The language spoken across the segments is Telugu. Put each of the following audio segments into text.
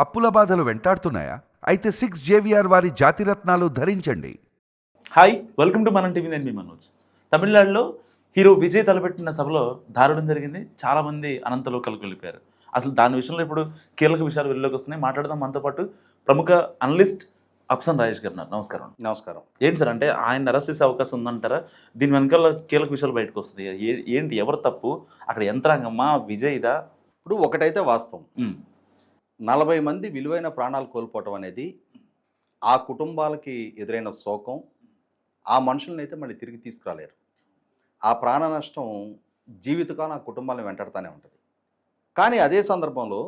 అప్పుల బాధలు వెంటాడుతున్నాయా? అయితే సిక్స్ జేవిఆర్ వారి జాతిరత్నాలు ధరించండి. Hi welcome to Manam TV నేను మీ మనోజ్. తమిళనాడులో హీరో విజయ్ తలపెట్టిన సభలో దారుణం జరిగింది. చాలా మంది అనంత లోకల్కి వెళ్ళిపోయారు. అసలు దాని విషయంలో ఇప్పుడు కీలక విషయాలు వెలుగులోకి వస్తున్నాయి. మాట్లాడదాం మనతో పాటు ప్రముఖ అనలిస్ట్ అప్సన్ రాజేష్ గారు ఉన్నారు. నమస్కారం నమస్కారం. ఏంటి సార్ అంటే ఆయన అరెస్ట్ చేసే అవకాశం ఉందంటారా? దీని వెనకాల కీలక విషయాలు బయటకు వస్తాయి ఏ- ఏంటి? ఎవరు తప్పు? అక్కడ యంత్రాంగమ్మా విజయ్దా? ఇప్పుడు ఒకటైతే వాస్తవం. నలభై మంది విలువైన ప్రాణాలు కోల్పోవటం అనేది ఆ కుటుంబాలకి ఎదురైన శోకం. ఆ మనుషుల్ని అయితే మళ్ళీ తిరిగి తీసుకురాలేరు. ఆ ప్రాణ నష్టం జీవితకాలం ఆ కుటుంబాలను వెంటాడుతూనే ఉంటుంది. కానీ అదే సందర్భంలో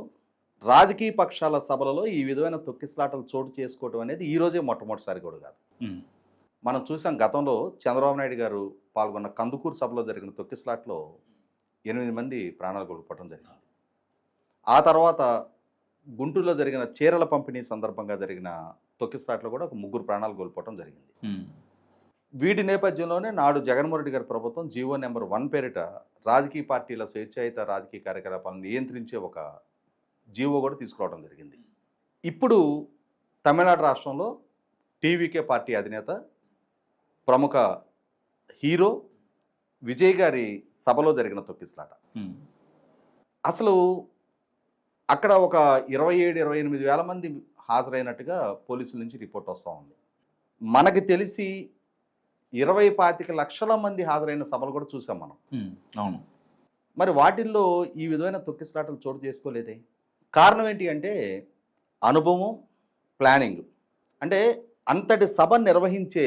రాజకీయ పక్షాల సభలలో ఈ విధమైన తొక్కిసలాటలు చోటు చేసుకోవటం అనేది ఈ రోజే మొట్టమొదటిసారి కూడా కాదు. మనం చూసాం గతంలో చంద్రబాబు నాయుడు గారు పాల్గొన్న కందుకూరు సభలో జరిగిన తొక్కిసలాట్లో ఎనిమిది మంది ప్రాణాలు కోల్పోవడం జరిగింది. ఆ తర్వాత గుంటూరులో జరిగిన చీరల పంపిణీ సందర్భంగా జరిగిన తొక్కిసలాట్లో కూడా ఒక ముగ్గురు ప్రాణాలు కోల్పోవడం జరిగింది. వీటి నేపథ్యంలోనే నాడు జగన్మోహన్ రెడ్డి గారి ప్రభుత్వం జీవో నెంబర్ వన్ పేరిట రాజకీయ పార్టీల స్వేచ్ఛాయుత రాజకీయ కార్యకలాపాలను నియంత్రించే ఒక జీవో కూడా తీసుకురావడం జరిగింది. ఇప్పుడు తమిళనాడు రాష్ట్రంలో టీవీకే పార్టీ అధినేత ప్రముఖ హీరో విజయ్ గారి సభలో జరిగిన తొక్కిసలాట అసలు అక్కడ ఒక ఇరవై ఏడు ఇరవై ఎనిమిది వేల మంది హాజరైనట్టుగా పోలీసుల నుంచి రిపోర్ట్ వస్తూ ఉంది. మనకి తెలిసి ఇరవై పాతిక లక్షల మంది హాజరైన సభలు కూడా చూసాం మనం. అవును. మరి వాటిల్లో ఈ విధమైన తొక్కిసలాటలు చోటు చేసుకోలేదే? కారణం ఏంటి అంటే అనుభవం ప్లానింగ్. అంటే అంతటి సభ నిర్వహించే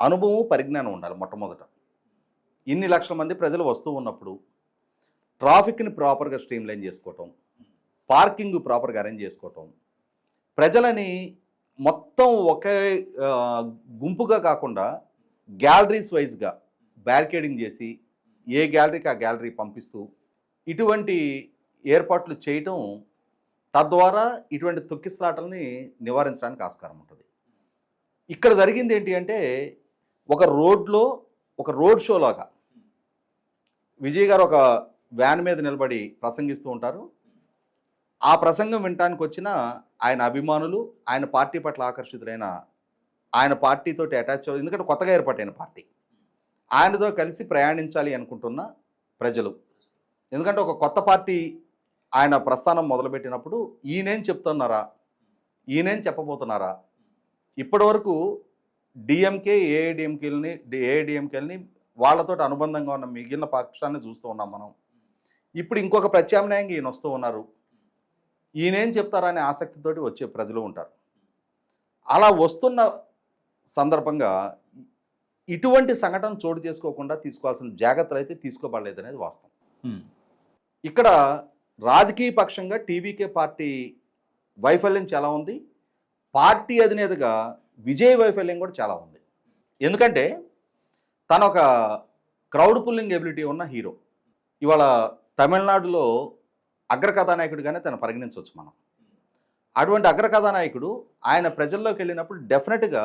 అనుభవం పరిజ్ఞానం ఉండాలి మొట్టమొదట. ఇన్ని లక్షల మంది ప్రజలు వస్తూ ఉన్నప్పుడు ట్రాఫిక్ని ప్రాపర్గా స్ట్రీమ్లైన్ చేసుకోవటం పార్కింగ్ ప్రాపర్గా అరేంజ్ చేసుకోవటం. ప్రజలని మొత్తం ఒకే గుంపుగా కాకుండా గ్యాలరీస్ వైజ్గా బ్యారికేడింగ్ చేసి ఏ గ్యాలరీకి ఆ గ్యాలరీ పంపిస్తూ ఇటువంటి ఏర్పాట్లు చేయటం తద్వారా ఇటువంటి తొక్కిసలాటల్ని నివారించడానికి ఆస్కారం ఉంటుంది. ఇక్కడ జరిగింది ఏంటి అంటే ఒక రోడ్లో ఒక రోడ్ షోలాగా విజయ్ గారు ఒక వ్యాన్ మీద నిలబడి ప్రసంగిస్తూ ఉంటారు. ఆ ప్రసంగం వినటానికి వచ్చిన ఆయన అభిమానులు ఆయన పార్టీ పట్ల ఆకర్షితులైన ఆయన పార్టీతోటి అటాచ్ ఎందుకంటే కొత్తగా ఏర్పాటైన పార్టీ. ఆయనతో కలిసి ప్రయాణించాలి అనుకుంటున్న ప్రజలు. ఎందుకంటే ఒక కొత్త పార్టీ ఆయన ప్రస్థానం మొదలుపెట్టినప్పుడు ఈయనేం చెప్తున్నారా? ఈయనేం చెప్పబోతున్నారా? ఇప్పటివరకు డిఎంకే ఏఐడిఎంకేలని ఏఐడిఎంకేలని వాళ్ళతో అనుబంధంగా ఉన్న మిగిలిన పక్షాన్ని చూస్తూ ఉన్నాం మనం. ఇప్పుడు ఇంకొక ప్రత్యామ్నాయంగా ఈయన వస్తూ ఉన్నారు. ఈయనేం చెప్తారా అనే ఆసక్తితోటి వచ్చే ప్రజలు ఉంటారు. అలా వస్తున్న సందర్భంగా ఇటువంటి సంఘటన చోటు చేసుకోకుండా తీసుకోవాల్సిన జాగ్రత్తలు అయితే తీసుకోబడలేదు అనేది వాస్తవం ఇక్కడ రాజకీయ పక్షంగా టీవీకే పార్టీ వైఫల్యం చాలా ఉంది. పార్టీ అధినేతగా విజయ్ వైఫల్యం కూడా చాలా ఉంది. ఎందుకంటే తను ఒక క్రౌడ్ పుల్లింగ్ ఎబిలిటీ ఉన్న హీరో. ఇవాళ తమిళనాడులో అగ్రకథానాయకుడిగానే తను పరిగణించవచ్చు మనం. అటువంటి అగ్రకథానాయకుడు ఆయన ప్రజల్లోకి వెళ్ళినప్పుడు డెఫినెట్గా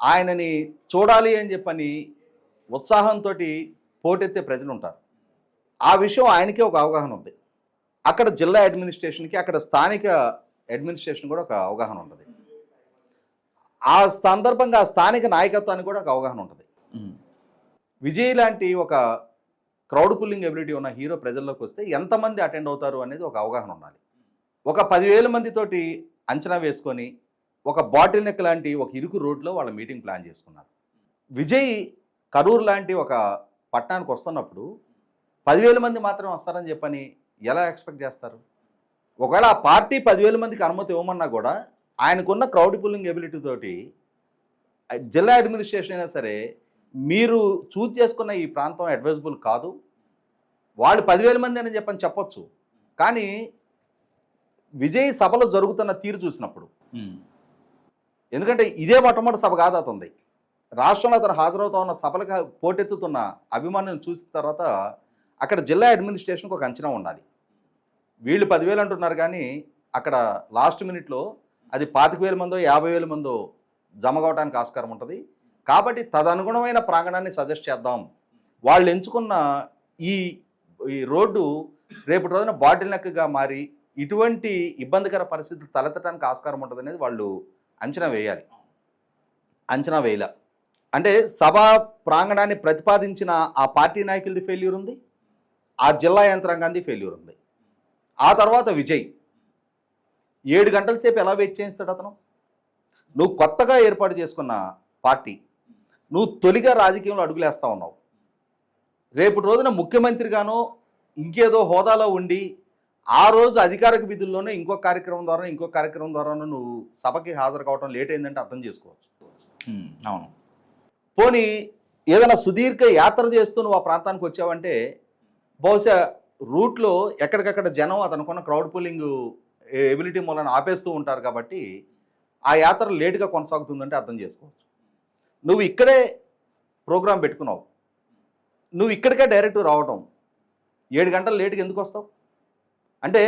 ఆయనని చూడాలి అని చెప్పని ఉత్సాహంతో పోటెత్తే ప్రజలు ఉంటారు ఆ విషయం ఆయనకే ఒక అవగాహన ఉంది. అక్కడ జిల్లా అడ్మినిస్ట్రేషన్కి అక్కడ స్థానిక అడ్మినిస్ట్రేషన్ కూడా ఒక అవగాహన ఉంటుంది. ఆ సందర్భంగా స్థానిక నాయకత్వానికి కూడా ఒక అవగాహన ఉంటుంది. విజయ్ లాంటి ఒక క్రౌడ్ పుల్లింగ్ ఎబిలిటీ ఉన్న హీరో ప్రజల్లోకి వస్తే ఎంతమంది అటెండ్ అవుతారు అనేది ఒక అవగాహన ఉండాలి. ఒక పదివేల మందితోటి అంచనా వేసుకొని ఒక బాటిల్ నెక్ లాంటి ఒక ఇరుకు రోడ్లో వాళ్ళ మీటింగ్ ప్లాన్ చేసుకున్నారు. విజయ్ కరూర్ లాంటి ఒక పట్టణానికి వస్తున్నప్పుడు పదివేల మంది మాత్రం వస్తారని చెప్పని ఎలా ఎక్స్పెక్ట్ చేస్తారు? ఒకవేళ ఆ పార్టీ పదివేల మందికి అనుమతి ఇవ్వమన్నా కూడా ఆయనకున్న క్రౌడ్ పుల్లింగ్ ఎబిలిటీ తోటి జిల్లా అడ్మినిస్ట్రేషన్ అయినా సరే మీరు చూజ్ చేసుకున్న ఈ ప్రాంతం అడ్వైజబుల్ కాదు. వాళ్ళు పదివేల మంది అని చెప్పని చెప్పొచ్చు. కానీ విజయ్ సభలో జరుగుతున్న తీరు చూసినప్పుడు. ఎందుకంటే ఇదే మొట్టమొదటి సభ కాదు అతనిది. రాష్ట్రంలో అతను హాజరవుతా ఉన్న సభలకు పోటెత్తుతున్న అభిమానులను చూసిన తర్వాత అక్కడ జిల్లా అడ్మినిస్ట్రేషన్కి ఒక అంచనా ఉండాలి. వీళ్ళు పదివేలు అంటున్నారు కానీ అక్కడ లాస్ట్ మినిట్లో అది పాతిక వేల మందో యాభై వేల మందో జమ కావడానికి ఆస్కారం ఉంటుంది. కాబట్టి తదనుగుణమైన ప్రాంగణాన్ని సజెస్ట్ చేద్దాం. వాళ్ళు ఎంచుకున్న ఈ ఈ రోడ్డు రేపటి రోజున బాటిల్ నెక్గా మారి ఇటువంటి ఇబ్బందికర పరిస్థితులు తలెత్తడానికి ఆస్కారం ఉంటుంది అనేది వాళ్ళు అంచనా వేయాలి. అంచనా వేయాల. అంటే సభా ప్రాంగణాన్ని ప్రతిపాదించిన ఆ పార్టీ నాయకులది ఫెయిల్యూర్ ఉంది ఆ జిల్లా యంత్రాంగాన్ని ఫెయిల్యూర్ ఉంది. ఆ తర్వాత విజయ్. ఏడు గంటల సేపు ఎలా వెయిట్ చేయిస్తాడు అతను? నువ్వు కొత్తగా ఏర్పాటు చేసుకున్న పార్టీ. నువ్వు తొలిగా రాజకీయంలో అడుగులేస్తా ఉన్నావు. రేపు రోజున ముఖ్యమంత్రిగానో ఇంకేదో హోదాలో ఉండి ఆ రోజు అధికారిక విధుల్లోనే ఇంకో కార్యక్రమం ద్వారా ఇంకో కార్యక్రమం ద్వారా నువ్వు సభకి హాజరు కావడం లేట్ అయిందంటే అర్థం చేసుకోవచ్చు. అవును. పోనీ ఏదైనా సుదీర్ఘ యాత్ర చేస్తూ నువ్వు ఆ ప్రాంతానికి వచ్చావంటే బహుశా రూట్లో ఎక్కడికక్కడ జనం అతనుకున్న క్రౌడ్ పుల్లింగ్ ఎబిలిటీ మూలన ఆపేస్తూ ఉంటారు కాబట్టి ఆ యాత్ర లేటుగా కొనసాగుతుందంటే అర్థం చేసుకోవచ్చు. నువ్వు ఇక్కడే ప్రోగ్రాం పెట్టుకున్నావు. నువ్వు ఇక్కడికే డైరెక్ట్ రావటం. ఏడు గంటలు లేటుగా ఎందుకు వస్తావు? అంటే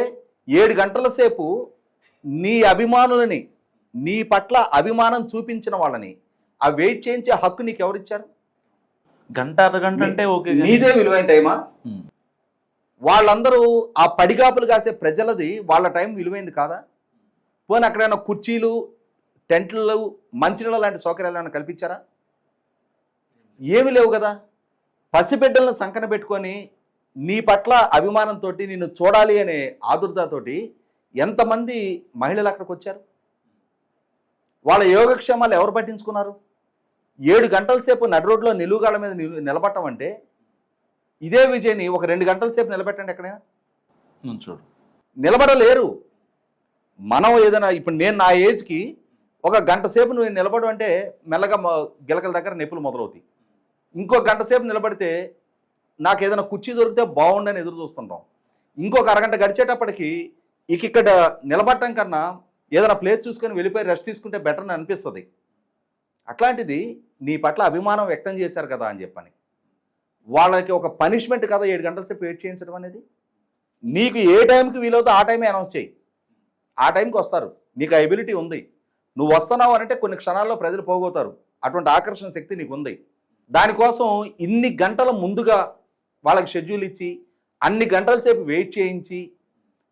ఏడు గంటల సేపు నీ అభిమానులని నీ పట్ల అభిమానం చూపించిన వాళ్ళని ఆ వెయిట్ చేయించే హక్కు నీకు ఎవరిచ్చారు గంట అరగంట అంటే ఓకే నీదే విలువైన టైమా? వాళ్ళందరూ ఆ పడిగాపులు కాసే ప్రజలది వాళ్ళ టైం విలువైంది కాదా? పోనీ అక్కడైనా కుర్చీలు టెంట్లు మంచినీళ్ళ లాంటి సౌకర్యాలు ఏమైనా కల్పించారా? ఏమి లేవు కదా. పసిబిడ్డలను సంకన పెట్టుకొని నీ పట్ల అభిమానంతో నిన్ను చూడాలి అనే ఆదుర్దాతోటి ఎంతమంది మహిళలు అక్కడికి వచ్చారు? వాళ్ళ యోగక్షేమాలు ఎవరు పట్టించుకున్నారు? ఏడు గంటల సేపు నడి రోడ్లో నిలువుగాళ్ళ మీద నిలు నిలబడటం అంటే ఇదే విజయ్ని ఒక రెండు గంటల సేపు నిలబెట్టండి ఎక్కడైనా? చూడు. నిలబడలేరు. మనం ఏదైనా ఇప్పుడు నేను నా ఏజ్కి ఒక గంట సేపు నువ్వు నిలబడు అంటే మెల్లగా మ- గిలకల దగ్గర నొప్పులు మొదలవుతాయి. ఇంకో గంట సేపు నిలబడితే నాకు ఏదైనా కుర్చీ దొరికితే బాగుండని ఎదురు చూస్తుంటాం. ఇంకొక అరగంట గడిచేటప్పటికి ఇక ఇక్కడ నిలబడటం కన్నా ఏదైనా ప్లేస్ చూసుకొని వెళ్ళిపోయి రెస్ట్ తీసుకుంటే బెటర్ అని అనిపిస్తుంది. అట్లాంటిది నీ పట్ల అభిమానం వ్యక్తం చేశారు కదా అని చెప్పని. వాళ్ళకి ఒక పనిష్మెంట్ కదా ఏడు గంటల సేపు వెయిట్ చేయించడం అనేది? నీకు ఏ టైంకి వీలవుతో ఆ టైమే అనౌన్స్ చేయి. ఆ టైంకి వస్తారు. నీకు ఆ ఎబిలిటీ ఉంది. నువ్వు వస్తున్నావు అంటే కొన్ని క్షణాల్లో ప్రజలు పోగొతారు అటువంటి ఆకర్షణ శక్తి నీకు ఉంది దానికోసం ఇన్ని గంటల ముందుగా వాళ్ళకి షెడ్యూల్ ఇచ్చి అన్ని గంటల సేపు వెయిట్ చేయించి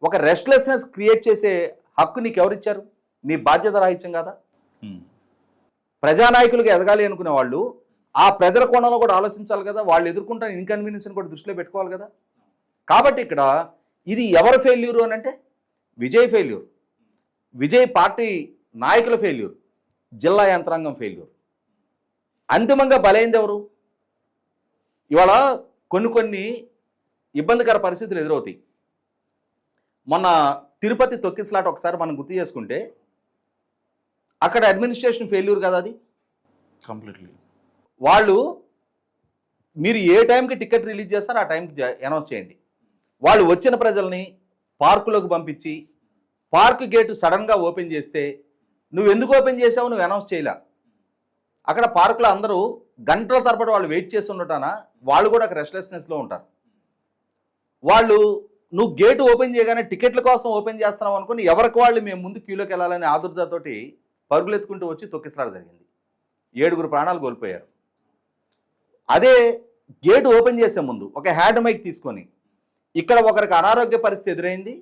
ఒక రెస్ట్లెస్నెస్ క్రియేట్ చేసే హక్కు నీకు ఎవరిచ్చారు నీ బాధ్యత రాహిత్యం కదా? ప్రజానాయకులుగా ఎదగాలి అనుకునే వాళ్ళు ఆ ప్రజల కోణంలో కూడా ఆలోచించాలి కదా వాళ్ళు ఎదుర్కొంటున్న ఇన్కన్వీనియన్స్ని కూడా దృష్టిలో పెట్టుకోవాలి కదా. కాబట్టి ఇక్కడ ఇది ఎవరు ఫెయిల్యూరు అని అంటే? విజయ్ ఫెయిల్యూర్ విజయ్ పార్టీ నాయకుల ఫెయిల్యూర్ జిల్లా యంత్రాంగం ఫెయిల్యూర్ అంతిమంగా బలైంది ఎవరు? ఇవాళ కొన్ని కొన్ని ఇబ్బందికర పరిస్థితులు ఎదురవుతాయి. మొన్న తిరుపతి తొక్కిసలాట ఒకసారి మనం గుర్తు చేసుకుంటే అక్కడ అడ్మినిస్ట్రేషన్ ఫెయిల్యూర్ కదా అది? కంప్లీట్లీ వాళ్ళు మీరు ఏ టైంకి టికెట్ రిలీజ్ చేస్తారో ఆ టైంకి అనౌన్స్ చేయండి. వాళ్ళు వచ్చిన ప్రజల్ని పార్కులోకి పంపించి పార్క్ గేటు సడన్గా ఓపెన్ చేస్తే నువ్వు ఎందుకు ఓపెన్ చేసావు? నువ్వు అనౌన్స్ చేయలే. అక్కడ పార్కులో అందరూ గంటల తరబడి వాళ్ళు వెయిట్ చేసి ఉండటాన? వాళ్ళు కూడా రెస్ట్లెస్నెస్లో ఉంటారు. వాళ్ళు నువ్వు గేటు ఓపెన్ చేయగానే టికెట్ల కోసం ఓపెన్ చేస్తున్నావు అనుకుని ఎవరికి వాళ్ళు మేము ముందు క్యూలోకి వెళ్ళాలని ఆదుర్దతోటి పరుగులెత్తుకుంటూ వచ్చి తొక్కిసలాడ జరిగింది. ఏడుగురు ప్రాణాలు కోల్పోయారు. అదే గేటు ఓపెన్ చేసే ముందు ఒక హ్యాండ్ మైక్ తీసుకొని ఇక్కడ ఒకరికి అనారోగ్య పరిస్థితి ఎదురైంది.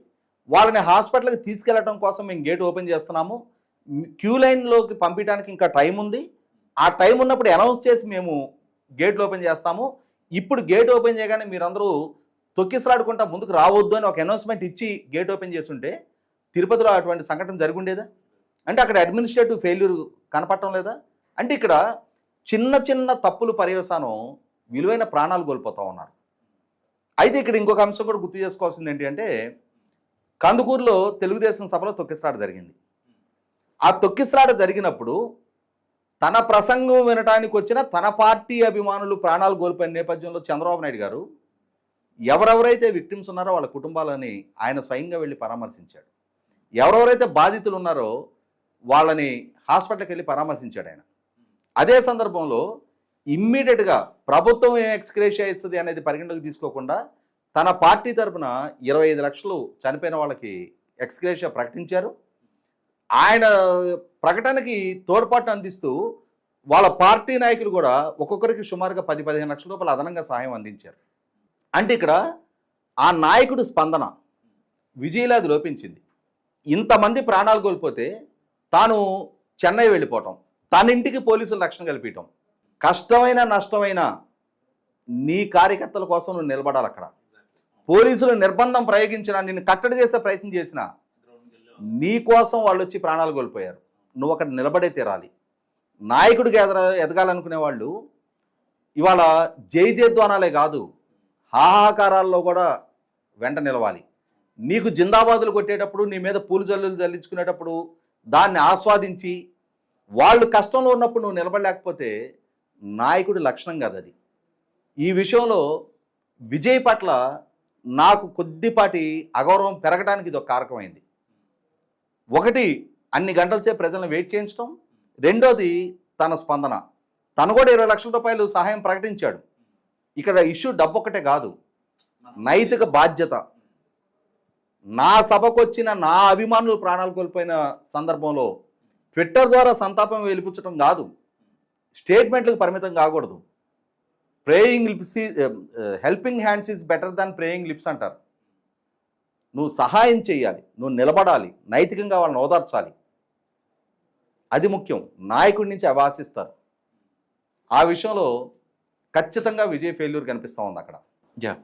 వాళ్ళని హాస్పిటల్కి తీసుకెళ్ళడం కోసం మేము గేట్ ఓపెన్ చేస్తున్నాము. క్యూ లైన్లోకి పంపించడానికి ఇంకా టైం ఉంది. ఆ టైం ఉన్నప్పుడు అనౌన్స్ చేసి మేము గేట్లు ఓపెన్ చేస్తాము. ఇప్పుడు గేట్ ఓపెన్ చేయగానే మీరందరూ తొక్కిసలాడుకుంటా ముందుకు రావద్దు అని ఒక అనౌన్స్మెంట్ ఇచ్చి గేట్ ఓపెన్ చేస్తుంటే తిరుపతిలో అటువంటి సంఘటన జరుగుండేదా? అంటే అక్కడ అడ్మినిస్ట్రేటివ్ ఫెయిల్యూర్ కనపడటం లేదా? అంటే ఇక్కడ చిన్న చిన్న తప్పులు పర్యవసానం విలువైన ప్రాణాలు కోల్పోతూ ఉన్నారు. అయితే ఇక్కడ ఇంకొక అంశం కూడా గుర్తు చేసుకోవాల్సింది ఏంటి అంటే కందుకూరులో తెలుగుదేశం సభలో తొక్కిసలాట జరిగింది. ఆ తొక్కిసలాట జరిగినప్పుడు తన ప్రసంగం వినటానికి వచ్చిన తన పార్టీ అభిమానులు ప్రాణాలు కోల్పోయిన నేపథ్యంలో చంద్రబాబు నాయుడు గారు ఎవరెవరైతే విక్టిమ్స్ ఉన్నారో వాళ్ళ కుటుంబాలని ఆయన స్వయంగా వెళ్ళి పరామర్శించాడు. ఎవరెవరైతే బాధితులు ఉన్నారో వాళ్ళని హాస్పిటల్కి వెళ్ళి పరామర్శించాడు ఆయన. అదే సందర్భంలో ఇమ్మీడియట్గా ప్రభుత్వం ఏం ఎక్స్క్రేషియా ఇస్తుంది అనేది పరిగణలోకి తీసుకోకుండా తన పార్టీ తరపున ఇరవై ఐదు లక్షలు చనిపోయిన వాళ్ళకి ఎక్స్క్రేషియా ప్రకటించారు. ఆయన ప్రకటనకి తోడ్పాటు అందిస్తూ వాళ్ళ పార్టీ నాయకులు కూడా ఒక్కొక్కరికి సుమారుగా పది పదిహేను లక్షల రూపాయలు అదనంగా సహాయం అందించారు. అంటే ఇక్కడ ఆ నాయకుడు స్పందన విజయలాది లోపించింది. ఇంతమంది ప్రాణాలు కోల్పోతే తాను చెన్నై వెళ్ళిపోవటం తన ఇంటికి పోలీసులు రక్షణ కల్పించటం కష్టమైన నష్టమైన నీ కార్యకర్తల కోసం నువ్వు నిలబడాలి అక్కడ. పోలీసులు నిర్బంధం ప్రయోగించినా నిన్ను కట్టడి చేసే ప్రయత్నం చేసినా నీ కోసం వాళ్ళు వచ్చి ప్రాణాలు కోల్పోయారు. నువ్వు అక్కడ నిలబడే తీరాలి. నాయకుడికి ఎదర ఎదగాలనుకునే వాళ్ళు ఇవాళ జై జయధ్వానాలే కాదు హాహాకారాల్లో కూడా వెంట నిలవాలి. నీకు జిందాబాదులు కొట్టేటప్పుడు నీ మీద పూలు జల్లులు జల్లించుకునేటప్పుడు దాన్ని ఆస్వాదించి వాళ్ళు కష్టంలో ఉన్నప్పుడు నువ్వు నిలబడలేకపోతే నాయకుడి లక్షణం కాదు అది. ఈ విషయంలో విజయ్ పట్ల నాకు కొద్దిపాటి అగౌరవం పెరగడానికి ఇది ఒక కారకమైంది. ఒకటి అన్ని గంటల సేపు ప్రజలను వెయిట్ చేయించడం రెండోది తన స్పందన. తను కూడా ఇరవై లక్షల రూపాయలు సహాయం ప్రకటించాడు. ఇక్కడ ఇష్యూ డబ్బు ఒకటే కాదు. నైతిక బాధ్యత. నా సభకు వచ్చిన నా అభిమానులు ప్రాణాలు కోల్పోయిన సందర్భంలో ట్విట్టర్ ద్వారా సంతాపం వెలిపించడం కాదు. స్టేట్మెంట్లకు పరిమితం కాకూడదు. Praying lips helping hands is better than praying lips అంటారు. నువ్వు సహాయం చేయాలి నువ్వు నిలబడాలి నైతికంగా వాళ్ళని ఓదార్చాలి. అది ముఖ్యం. నాయకుడి నుంచి అవి ఆశిస్తారు. ఆ విషయంలో ఖచ్చితంగా విజయ్ ఫెయిల్యూర్ కనిపిస్తూ ఉంది అక్కడ. Yeah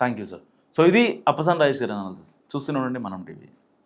thank you sir so ఇది అప్పసన్ రాజేష్ గారి అనాలిసిస్ చూస్తూనే ఉండండి మనం టీవీ.